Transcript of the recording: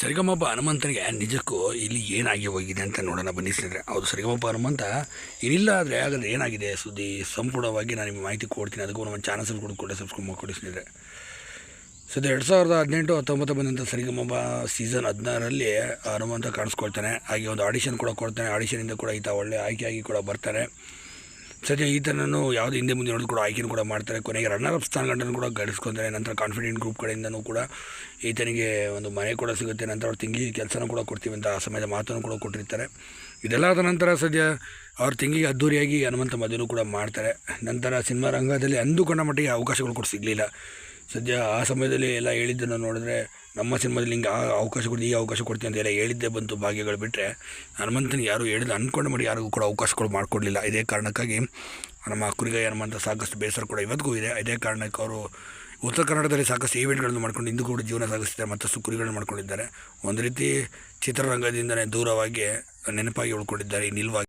ಸರಿಗಮಪ ಹನುಮಂತನಿಗೆ, ನಿಜಕ್ಕೂ ಇಲ್ಲಿ ಏನಾಗಿ ಹೋಗಿದೆ ಅಂತ ನೋಡೋಣ ಬನ್ನಿ ಸ್ನೇಹಿತರೆ. ಹೌದು ಸರಿಗಮಪ್ಪ ಹನುಮಂತ ಏನಿಲ್ಲ ಆದರೆ ಹಾಗಾದರೆ ಏನಾಗಿದೆ ಸುದ್ದಿ? ಸಂಪೂರ್ಣವಾಗಿ ನಾನು ನಿಮಗೆ ಮಾಹಿತಿ ಕೊಡ್ತೀನಿ. ಅದಕ್ಕೂ ನಮ್ಮ ಚಾನಲ್ಸಲ್ಲಿ ಕೂಡ ಕೂಡ ಸಬ್ಸ್ಕ್ರೈಬ್ ಮಾಡಿಕೊಡಿ ಸ್ನೇಹಿತರೆ. ಸದ್ಯ ಎರಡು ಸಾವಿರದ ಹದಿನೆಂಟು, ಹತ್ತೊಂಬತ್ತು ಬಂದಂಥ ಸರಿಗಮಪ್ಪ ಸೀಸನ್ ಹದಿನಾರರಲ್ಲಿ ಹನುಮಂತ ಕಾಣಿಸ್ಕೊಳ್ತಾನೆ. ಹಾಗೆ ಒಂದು ಆಡಿಷನ್ ಕೂಡ ಕೊಡ್ತಾನೆ. ಆಡಿಷನಿಂದ ಕೂಡ ಈತ ಒಳ್ಳೆ ಆಯ್ಕೆಯಾಗಿ ಕೂಡ ಬರ್ತಾರೆ. ಸದ್ಯ ಈತನನ್ನು ಯಾವುದೇ ಹಿಂದೆ ಮುಂದೆ ನೋಡಿದ್ರು ಕೂಡ ಆಯ್ಕೆನೂ ಕೂಡ ಮಾಡ್ತಾರೆ. ಕೊನೆಗೆ ರನ್ನರ್ ಅಪ್ ಸ್ಥಾನಗಳನ್ನು ಕೂಡ ಗಳಿಸ್ಕೊತಾರೆ. ನಂತರ ಕಾನ್ಫಿಡೆಂಟ್ ಗ್ರೂಪ್ ಕಡೆಯಿಂದನೂ ಕೂಡ ಈತನಿಗೆ ಒಂದು ಮನೆ ಕೂಡ ಸಿಗುತ್ತೆ. ನಂತರ ಅವ್ರು ತಿಂಗಿ ಕೆಲಸನೂ ಕೂಡ ಕೊಡ್ತೀವಿ ಅಂತ ಆ ಸಮಯದ ಮಾತನ್ನು ಕೂಡ ಕೊಟ್ಟಿರ್ತಾರೆ. ಇದೆಲ್ಲ ಆದ ನಂತರ ಸದ್ಯ ಅವ್ರ ತಿಂಗಿಗೆ ಅದ್ದೂರಿಯಾಗಿ ಹನುಮಂತ ಮದುವೆ ಕೂಡ ಮಾಡ್ತಾರೆ. ನಂತರ ಸಿನಿಮಾ ರಂಗದಲ್ಲಿ ಅಂದುಕೊಂಡ ಮಟ್ಟಿಗೆ ಅವಕಾಶಗಳು ಕೂಡ ಸಿಗಲಿಲ್ಲ. ಸದ್ಯ ಆ ಸಮಯದಲ್ಲಿ ಎಲ್ಲ ಹೇಳಿದ್ದನ್ನು ನೋಡಿದ್ರೆ ನಮ್ಮ ಸಿನಿಮಾದಲ್ಲಿ ಹಿಂಗೆ ಆ ಅವಕಾಶ ಕೊಡ್ತೀನಿ ಈ ಅವಕಾಶ ಕೊಡ್ತೀನಿ ಅಂತ ಎಲ್ಲ ಹೇಳಿದ್ದೇ ಬಂತು ಭಾಗ್ಯಗಳು ಬಿಟ್ಟರೆ ಹನುಮಂತನಿಗೆ ಯಾರು ಹೇಳಿದ ಅಂದ್ಕೊಂಡು ಮಾಡಿ ಯಾರಿಗೂ ಕೂಡ ಅವಕಾಶಗಳು ಮಾಡಿಕೊಡ್ಲಿಲ್ಲ. ಇದೇ ಕಾರಣಕ್ಕಾಗಿ ನಮ್ಮ ಕುರಿಗಾಯಿ ಹನುಮಂತ ಸಾಕಷ್ಟು ಬೇಸರ ಕೂಡ ಇವತ್ತಿಗೂ ಇದೆ. ಇದೇ ಕಾರಣಕ್ಕೆ ಅವರು ಉತ್ತರ ಕರ್ನಾಟಕದಲ್ಲಿ ಸಾಕಷ್ಟು ಈವೆಂಟ್ಗಳನ್ನು ಮಾಡ್ಕೊಂಡು ಇಂದು ಕೂಡ ಜೀವನ ಸಾಗಿಸ್ತಾರೆ ಮತ್ತಷ್ಟು ಕುರಿಗಳನ್ನು ಮಾಡ್ಕೊಂಡಿದ್ದಾರೆ. ಒಂದು ರೀತಿ ಚಿತ್ರರಂಗದಿಂದಲೇ ದೂರವಾಗಿ ನೆನಪಾಗಿ ಉಳ್ಕೊಂಡಿದ್ದಾರೆ ನಿಲ್ವಾಗಿ.